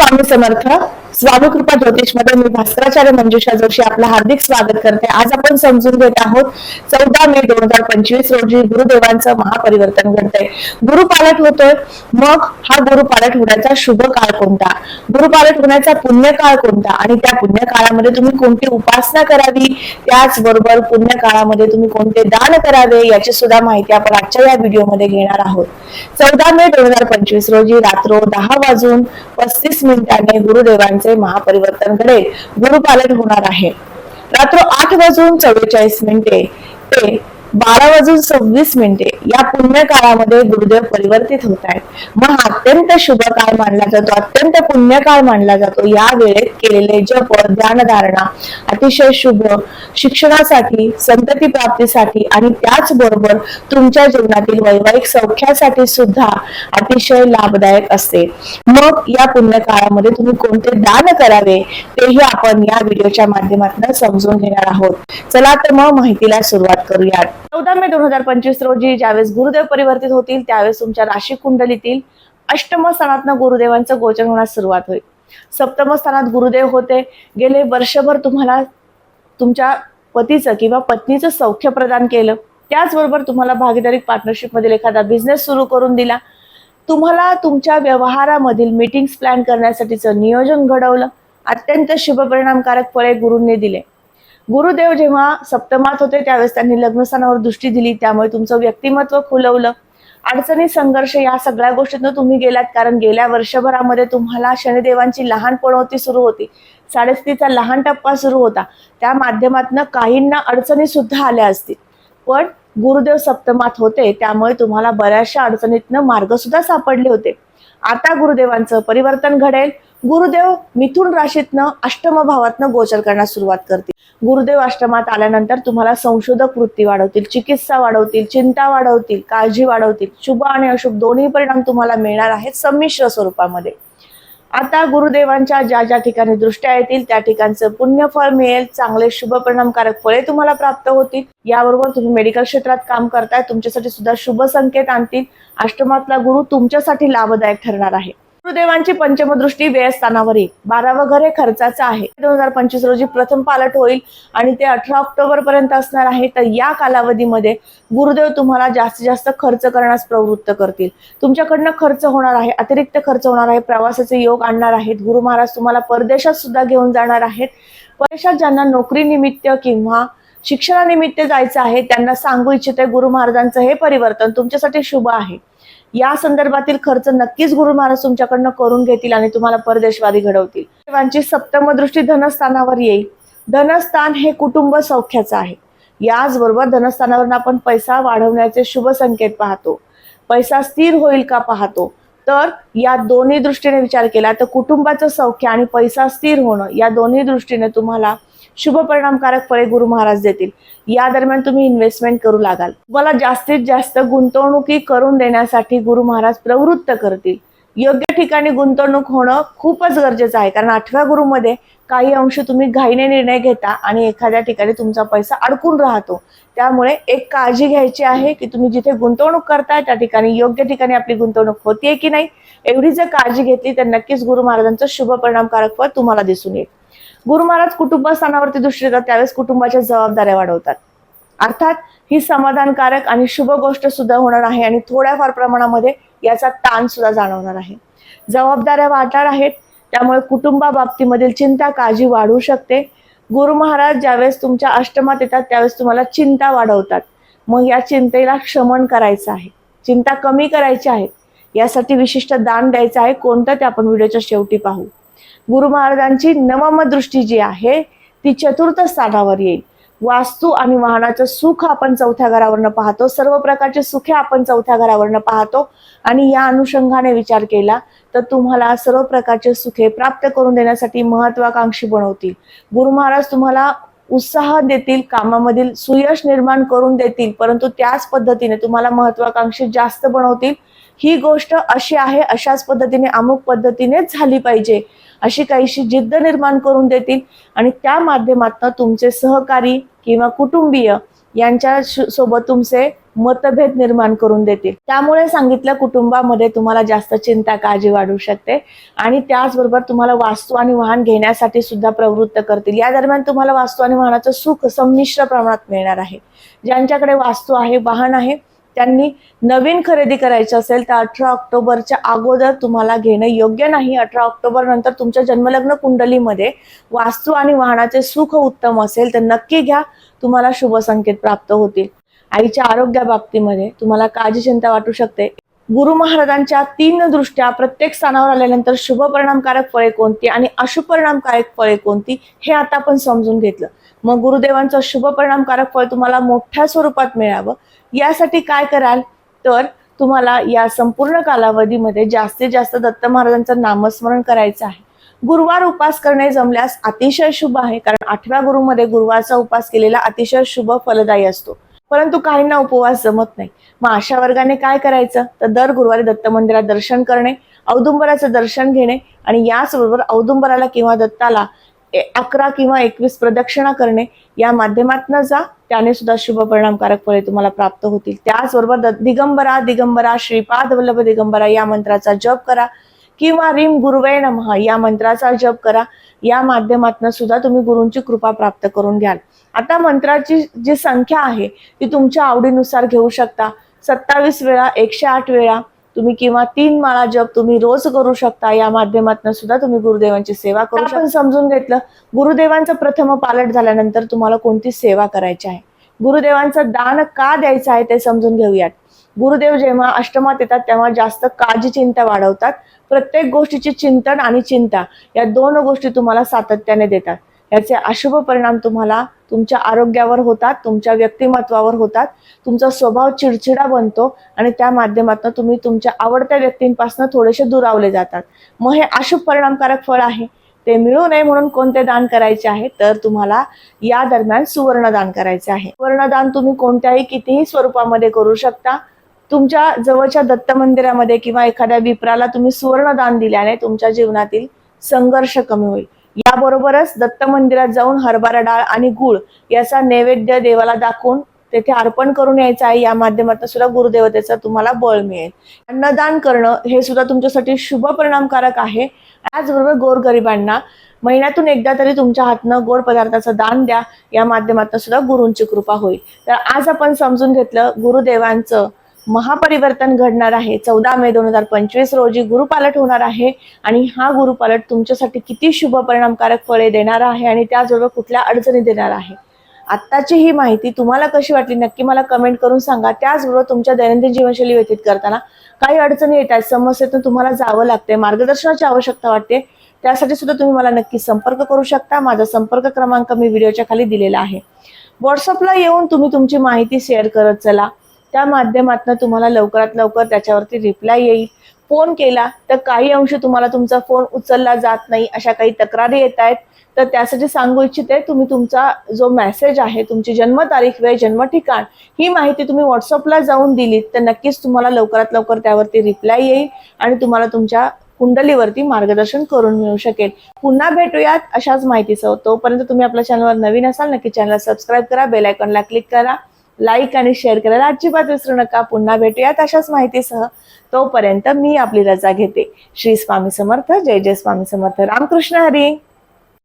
स्वामी समर्थ स्वामी कृपा ज्योतिषमध्ये मी भास्कराचार्य मंजुषा जोशी आपलं हार्दिक स्वागत करते. आज आपण समजून घेत आहोत चौदा मे दोन हजार पंचवीस रोजी गुरुदेवांचं महापरिवर्तन घडतंय. गुरुपालट होतोय. मग हा गुरुपालट होण्याचा शुभ काळ कोणता? गुरुपालट होण्याचा पुण्यकाळ कोणता? आणि त्या पुण्यकाळामध्ये तुम्ही कोणती उपासना करावी? त्याचबरोबर पुण्यकाळामध्ये तुम्ही कोणते दान करावे? याची सुद्धा माहिती आपण आजच्या या व्हिडिओमध्ये घेणार आहोत. चौदा मे दोन हजार पंचवीस रोजी रात्र दहा वाजून पस्तीस मिनिटांनी गुरुदेवांचे महापरिवर्तन घडेल. गुरुपालन होणार आहे. रात्र आठ वाजून चव्वेचाळीस मिनिटे. ते बारा वाजून सव्वीस मिनिटे या पुण्य काळामध्ये गुरुदेव परिवर्तित होत आहेत. मग अत्यंत शुभ काळ मानला जातो अत्यंत पुण्य काळ मानला जातो. या वेळेत केलेले जप ध्यानधारणा अतिशय शुभ शिक्षणासाठी संतती प्राप्तीसाठी आणि त्याचबरोबर तुमच्या जीवनातील वैवाहिक सौख्यासाठी सुद्धा अतिशय लाभदायक असते. मग या पुण्य काळामध्ये तुम्ही कोणते दान करावे तेही आपण या व्हिडिओच्या माध्यमातून समजून घेणार आहोत. चला तर मग माहितीला सुरुवात करूयात. चौदा मे दोन हजार पंचवीस रोजी ज्यावेळेस गुरुदेव परिवर्तित होतील त्यावेळेस तुमच्या राशी कुंडलीतील अष्टम स्थानातनं गुरुदेवांचं गोचर होण्यास सुरुवात होईल. सप्तम स्थानात गुरुदेव होते. गेले वर्षभर तुम्हाला तुमच्या पतीचं किंवा पत्नीचं सौख्य प्रदान केलं. त्याचबरोबर तुम्हाला भागीदारी पार्टनरशिप मधील एखादा बिझनेस सुरू करून दिला. तुम्हाला तुमच्या व्यवहारामधील मीटिंग्स प्लॅन करण्यासाठीचं नियोजन घडवलं. अत्यंत शुभ परिणामकारक फळे गुरूंनी दिले. गुरुदेव जेव्हा सप्तमात होते त्यावेळेस त्यांनी लग्नस्थानावर दृष्टी दिली. त्यामुळे तुमचं व्यक्तिमत्व खुलवलं. अडचणी संघर्ष या सगळ्या गोष्टीतनं तुम्ही गेलात. कारण गेल्या वर्षभरामध्ये तुम्हाला शनिदेवांची लहान पणवती सुरू होती. साडेस्तीचा लहान टप्पा सुरू होता. त्या माध्यमातनं काहींना अडचणी सुद्धा आल्या असतील. पण गुरुदेव सप्तमात होते त्यामुळे तुम्हाला बऱ्याचशा अडचणीतनं मार्ग सुद्धा सापडले होते. आता गुरुदेवांचं परिवर्तन घडेल. गुरुदेव मिथुन राशीतनं अष्टम भावातनं गोचर करण्यास सुरुवात करतील. गुरुदेव अष्टमात आल्यानंतर तुम्हाला संशोधक वृत्ती वाढवतील चिकित्सा वाढवतील चिंता वाढवतील काळजी वाढवतील. शुभ आणि अशुभ दोन्ही परिणाम तुम्हाला मिळणार आहेत संमिश्र स्वरूपामध्ये. आता गुरुदेवांच्या ज्या ज्या ठिकाणी दृष्ट्या येतील त्या ठिकाणचं पुण्यफळ मिळेल चांगले शुभ परिणामकारक फळे तुम्हाला प्राप्त होतील. याबरोबर तुम्ही मेडिकल क्षेत्रात काम करताय तुमच्यासाठी सुद्धा शुभ संकेत आणतील. अष्टमातला गुरु तुमच्यासाठी लाभदायक ठरणार आहे. गुरुदेवांची पंचमदृष्टी व्ययस्थानावर येईल बारावं घर हे खर्चाचं आहे. दोन हजार पंचवीस रोजी प्रथम पालट होईल आणि ते अठरा ऑक्टोबर पर्यंत असणार आहे. तर या कालावधीमध्ये गुरुदेव तुम्हाला जास्तीत जास्त खर्च करण्यास प्रवृत्त करतील. तुमच्याकडनं खर्च होणार आहे अतिरिक्त खर्च होणार आहे प्रवासाचे योग आणणार आहेत. गुरु महाराज तुम्हाला परदेशात सुद्धा घेऊन जाणार आहेत. परदेशात ज्यांना नोकरी निमित्त किंवा शिक्षणानिमित्त जायचं आहे त्यांना सांगू इच्छिते गुरु महाराजांचं हे परिवर्तन तुमच्यासाठी शुभ आहे. या संदर्भातील खर्च नक्कीच गुरु महाराज तुमच्याकडनं करून घेतील आणि तुम्हाला परदेशवादी घडवतील. देवांची सप्तमदृष्टी धनस्थानावर येईल. धनस्थान हे कुटुंब सौख्याचं आहे. याचबरोबर धनस्थानावरून आपण पैसा वाढवण्याचे शुभ संकेत पाहतो. पैसा स्थिर होईल का पाहतो. तर या दोन्ही दृष्टीने विचार केला तर कुटुंबाचं सौख्य आणि पैसा स्थिर होणं या दोन्ही दृष्टीने तुम्हाला शुभ परिणामकारक फळे गुरु महाराज देतील. या दरम्यान तुम्ही इन्व्हेस्टमेंट करू लागाल. तुम्हाला जास्तीत जास्त गुंतवणुकी करून देण्यासाठी गुरु महाराज प्रवृत्त करतील. योग्य ठिकाणी गुंतवणूक होणं खूपच गरजेचं आहे. कारण आठव्या गुरुमध्ये काही अंश तुम्ही घाईने निर्णय घेता आणि एखाद्या ठिकाणी तुमचा पैसा अडकून राहतो. त्यामुळे एक काळजी घ्यायची आहे की तुम्ही जिथे गुंतवणूक करताय त्या ठिकाणी योग्य ठिकाणी आपली गुंतवणूक होतीये की नाही एवढी जर काळजी घेतली तर नक्कीच गुरु महाराजांचं शुभ परिणामकारक फळ तुम्हाला दिसून येईल. गुरु महाराज कुटुंबस्थानावरती दृष्टी देतात त्यावेळेस कुटुंबाच्या जबाबदाऱ्या वाढवतात. अर्थात ही समाधानकारक आणि शुभ गोष्ट सुद्धा होणार आहे आणि थोड्याफार प्रमाणामध्ये याचा ताण सुद्धा जाणवणार आहे. जबाबदाऱ्या वाढणार आहेत त्यामुळे कुटुंबाबाबतीमधील चिंता काळजी वाढू शकते. गुरु महाराज ज्यावेळेस तुमच्या अष्टमात येतात त्यावेळेस तुम्हाला चिंता वाढवतात. मग या चिंतेला क्षमन करायचं आहे. चिंता कमी करायची आहे. यासाठी विशिष्ट दान द्यायचं आहे. कोणतं ते आपण व्हिडिओच्या शेवटी पाहू. गुरु महाराजांची नवम दृष्टी जी आहे ती चतुर्थ स्थानावर येईल. वास्तू आणि वाहनाचं सुख आपण चौथ्या घरावरनं पाहतो. सर्व प्रकारचे सुखे आपण चौथ्या घरावरनं पाहतो. आणि या अनुषंगाने विचार केला तर तुम्हाला सर्व प्रकारचे सुखे प्राप्त करून देण्यासाठी महत्वाकांक्षी बनवतील. गुरु महाराज तुम्हाला उत्साह देतील कामामधील सुयश निर्माण करून देतील परंतु त्याच पद्धतीने तुम्हाला महत्वाकांक्षी जास्त बनवतील. ही गोष्ट अशी आहे अशाच पद्धतीने अमुक पद्धतीनेच झाली पाहिजे. अशी काहीशी जिद्द निर्माण करून देतील आणि त्या माध्यमातून तुमचे सहकारी किंवा कुटुंबीय यांच्या सोबत तुमचे मतभेद निर्माण करून देतील. त्यामुळे सांगितलं कुटुंबामध्ये तुम्हाला जास्त चिंता काळजी वाढू शकते आणि त्याचबरोबर तुम्हाला वास्तू आणि वाहन घेण्यासाठी सुद्धा प्रवृत्त करतील. या दरम्यान तुम्हाला वास्तू आणि वाहनाचं सुख संमिश्र प्रमाणात मिळणार आहे. ज्यांच्याकडे वास्तू आहे वाहन आहे त्यांनी नवीन खरेदी करायची असेल तर अठरा ऑक्टोबरच्या अगोदर तुम्हाला घेणं योग्य नाही. अठरा ऑक्टोबर नंतर तुमच्या जन्मलग्न कुंडलीमध्ये वास्तू आणि वाहनाचे सुख उत्तम असेल तर नक्की घ्या. तुम्हाला शुभ संकेत प्राप्त होतील. आईच्या आरोग्या बाबतीमध्ये तुम्हाला काळजी चिंता वाटू शकते. गुरु महाराजांच्या तीन दृष्ट्या प्रत्येक स्थानावर आल्यानंतर शुभ परिणामकारक फळे कोणती आणि अशुभ परिणामकारक फळे कोणती हे आता आपण समजून घेतलं. मग गुरुदेवांचं शुभ परिणामकारक फळ तुम्हाला मोठ्या स्वरूपात मिळावं. यासाठी काय कराल? तर तुम्हाला या संपूर्ण कालावधीमध्ये जास्तीत जास्त दत्त महाराजांचं नामस्मरण करायचं आहे. गुरुवार उपास करणे जमल्यास अतिशय शुभ आहे कारण आठव्या गुरुमध्ये गुरुवारचा उपास केलेला अतिशय शुभ फलदायी असतो. परंतु काहींना उपवास जमत नाही. मग अशा वर्गाने काय करायचं? तर दर गुरुवारी दत्त मंदिरात दर्शन करणे औदुंबराचं दर्शन घेणे आणि याचबरोबर औदुंबराला किंवा दत्ताला अकरा किंवा एकवीस प्रदक्षिणा करणे या माध्यमातून जा त्याने सुद्धा शुभ परिणामकारक फळे तुम्हाला प्राप्त होतील. त्याचबरोबर दिगंबरा दिगंबरा श्रीपाद वल्लभ दिगंबरा या मंत्राचा जप करा. किंवा रिम गुरुवे नमः या मंत्राचा जप करा. या माध्यमातून सुद्धा तुम्ही गुरूंची कृपा प्राप्त करून घ्याल. आता मंत्राची जी संख्या आहे ती तुमच्या आवडीनुसार घेऊ शकता. सत्तावीस वेळा एकशे आठ वेळा तुम्ही किंवा तीन माळा जप तुम्ही रोज करू शकता. या माध्यमातून सुद्धा तुम्ही गुरुदेवांची सेवा करू शकता. समजून घेतलं. गुरुदेवांचं प्रथम पालट झाल्यानंतर तुम्हाला कोणती सेवा करायची आहे? गुरुदेवांचं दान का द्यायचं आहे ते समजून घेऊयात. गुरुदेव जेव्हा अष्टमात येतात तेव्हा जास्त काळजी चिंता वाढवतात. प्रत्येक गोष्टीची चिंतन आणि चिंता या दोन गोष्टी तुम्हाला सातत्याने देतात. याचे अशुभ परिणाम तुम्हाला तुमच्या आरोग्यावर होतात तुमच्या व्यक्तिमत्वावर होतात. तुमचा स्वभाव चिडचिडा बनतो आणि त्या माध्यमातून तुम्ही तुमच्या आवडत्या व्यक्तींपासून थोडेसे दुरावले जातात. मग हे अशुभ परिणामकारक फळ आहे. ते मिळू नये म्हणून कोणते दान करायचे आहे? तर तुम्हाला या दरम्यान सुवर्णदान करायचे आहे. सुवर्णदान तुम्ही कोणत्याही कितीही स्वरूपामध्ये करू शकता. तुमच्या जवळच्या दत्त मंदिरामध्ये किंवा एखाद्या विप्राला तुम्ही सुवर्णदान दिल्याने तुमच्या जीवनातील संघर्ष कमी होईल. याबरोबरच दत्त मंदिरात जाऊन हरभरा डाळ आणि गुळ याचा नैवेद्य देवाला दाखवून तेथे अर्पण करून यायचं आहे. या माध्यमातून सुद्धा गुरुदेवतेचं तुम्हाला बळ मिळेल. अन्नदान करणं हे सुद्धा तुमच्यासाठी शुभ परिणामकारक आहे. त्याचबरोबर गोरगरिबांना महिन्यातून एकदा तरी तुमच्या हातनं गोड पदार्थाचं दान द्या. या माध्यमातून सुद्धा गुरूंची कृपा होईल. तर आज आपण समजून घेतलं गुरुदेवांचं महापरिवर्तन घडणार आहे. चौदा मे दोन हजार पंचवीस रोजी गुरुपालट होणार आहे आणि हा गुरुपालट तुमच्यासाठी किती शुभ परिणामकारक फळे देणार आहे आणि त्याचबरोबर कुठल्या अडचणी देणार आहे? आत्ताची ही माहिती तुम्हाला कशी वाटली नक्की मला कमेंट करून सांगा. त्याचबरोबर तुमच्या दैनंदिन जीवनशैली व्यतीत करताना काही अडचणी येत आहेत समस्येतून तुम्हाला जावं लागते मार्गदर्शनाची आवश्यकता वाटते त्यासाठी सुद्धा तुम्ही मला नक्की संपर्क करू शकता. माझा संपर्क क्रमांक मी व्हिडिओच्या खाली दिलेला आहे. व्हॉट्सअपला येऊन तुम्ही तुमची माहिती शेअर करत चला. त्या माध्यमातून तुम्हाला लवकरात लवकर त्याच्यावरती रिप्लाय येईल. फोन केला तर काही अंश तुम्हाला तुमचा फोन उचलला जात नाही अशा काही तक्रारी येत आहेत. तर त्यासाठी सांगू इच्छिते तुम्ही तुमचा जो मेसेज आहे तुमची जन्मतारीख वेळ जन्म ठिकाण ही माहिती तुम्ही व्हॉट्सअपला जाऊन दिलीत तर नक्कीच तुम्हाला लवकरात लवकर त्यावरती रिप्लाय येईल आणि तुम्हाला तुमच्या कुंडलीवरती मार्गदर्शन करून मिळू शकेल. पुन्हा भेटूयात अशाच माहितीसह. तोपर्यंत तुम्ही आपल्या चॅनलवर नवीन असाल नक्की चॅनल सबस्क्राईब करा बेल आयकॉनला क्लिक करा. लाईक आणि शेअर करायला अजिबात विसरू नका. पुन्हा भेटूयात अशाच माहितीसह. तोपर्यंत मी आपली रजा घेते. श्री स्वामी समर्थ. जय जय स्वामी समर्थ. रामकृष्ण हरी.